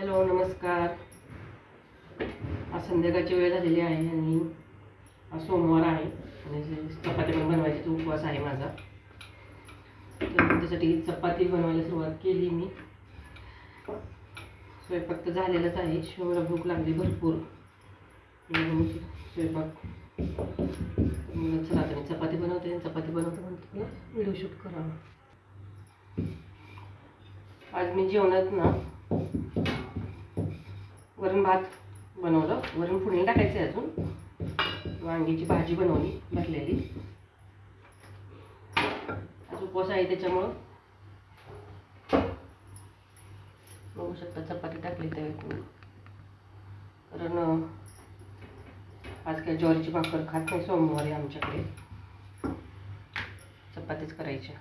Hello नमस्कार. आज संध्याकाळची वेळ झालेली आहे आणि आज सोमवार आहे आणि चपाती पण बनवायची तो उपवास आहे माझा. तर त्यासाठी चपाती बनवायला सुरुवात केली मी. स्वयंपाक तर झालेलाच आहे शिवला भूक लागली भरपूर. स्वयंपाक मला चला आता मी चपाती बनवते आणि चपाती बनवते म्हणते तुला व्हिडिओ शूट करावा. आज मी जेवणात ना वरण भात बनवलं. वरण फुडणी टाकायचं आहे अजून. वांग्याची भाजी बनवली भरलेली. आज उपवास आहे त्याच्यामुळं. बघू शकता चपाती टाकली त्यावेळी कारण आज काय ज्वारीची भाकर खात नाही सोमवारी आमच्याकडे. चपातीच करायच्या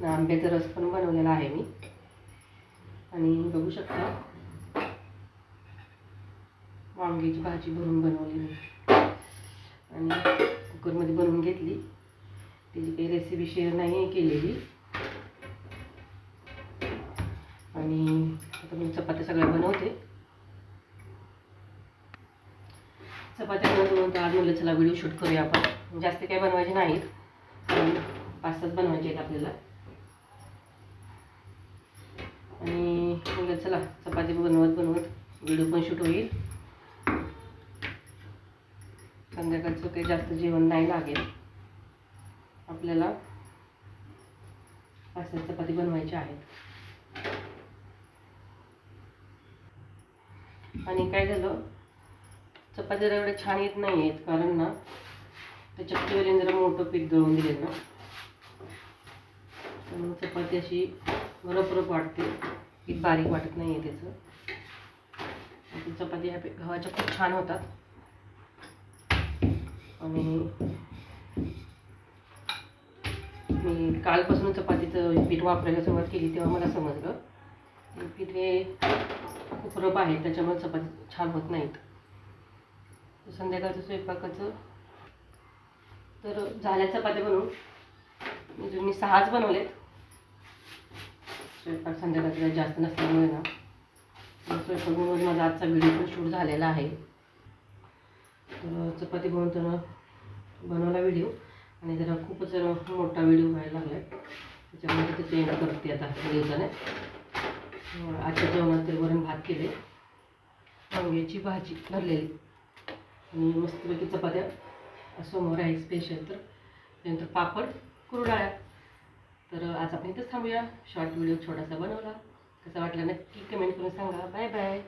ना आंब्याचा रस पण बनवलेला आहे मी. आणि बघू शकता वांग्याची भाजी भरून बनवली मी. आणि कुकरमध्ये बनवून घेतली. त्याची काही रेसिपी शेअर नाही केलेली. आणि आता मी चपात्या सगळ्या बनवते. चपात्या बनवत बनवत आज म्हणलं चला व्हिडिओ शूट करूया आपण. जास्त काही बनवायचे नाहीत. पण पाच सात बनवायचे आहेत आपल्याला. आणि म्हणलं चला चपाती बनवत बनवत व्हिडिओ पण शूट होईल. संध्याकाळचं काही जास्त जेवण नाही लागेल. आपल्याला असं चपाती बनवायची आहेत आणि काय झालं? चपात्या एवढ्या छान येत नाही आहेत कारण ना त्या चक्कीवाल्याने जरा मोठं पीठ दळून दिले ना त्यामुळे चपाती अशी बरोबर वाटते. पीठ बारीक वाटत नाही आहे त्याचं चपाती ह्या गव्हाच्या खूप छान होतात. आणि मी कालपासून चपातीचं पीठ वापरायला सुरुवात केली तेव्हा मला समजलं. पीठ हे खूप रब आहे त्याच्यामुळे चपाती छान होत नाहीत. संध्याकाळचं स्वयंपाकाचं. तर झाल्या चपात्या बनवून म्हणजे मी सहाच बनवलेत. स्वयंपाक संध्याकाळचा जास्त नसल्यामुळे ना. स्वयंपाक बनवून माझा आजचा व्हिडिओ पण शूट झालेला आहे. तर चपाती बनवताना बनवला व्हिडिओ आणि जरा खूपच जरा मोठा व्हिडिओ व्हायला लागला त्याच्यामुळे ते चेंज करते आता दिवसाने. हो, आजच्या जेवणात तरी वरण भात केले. वांग्याची भाजी भरलेली. आणि मस्तपैकी चपात्या. समोर आहे स्पेशल तर. त्यानंतर पापड कुरडाळ्या. तर आज आपण इथंच थांबूया. शॉर्ट व्हिडिओ छोटासा बनवला. कसा वाटला नक्की कमेंट करून सांगा. Bye bye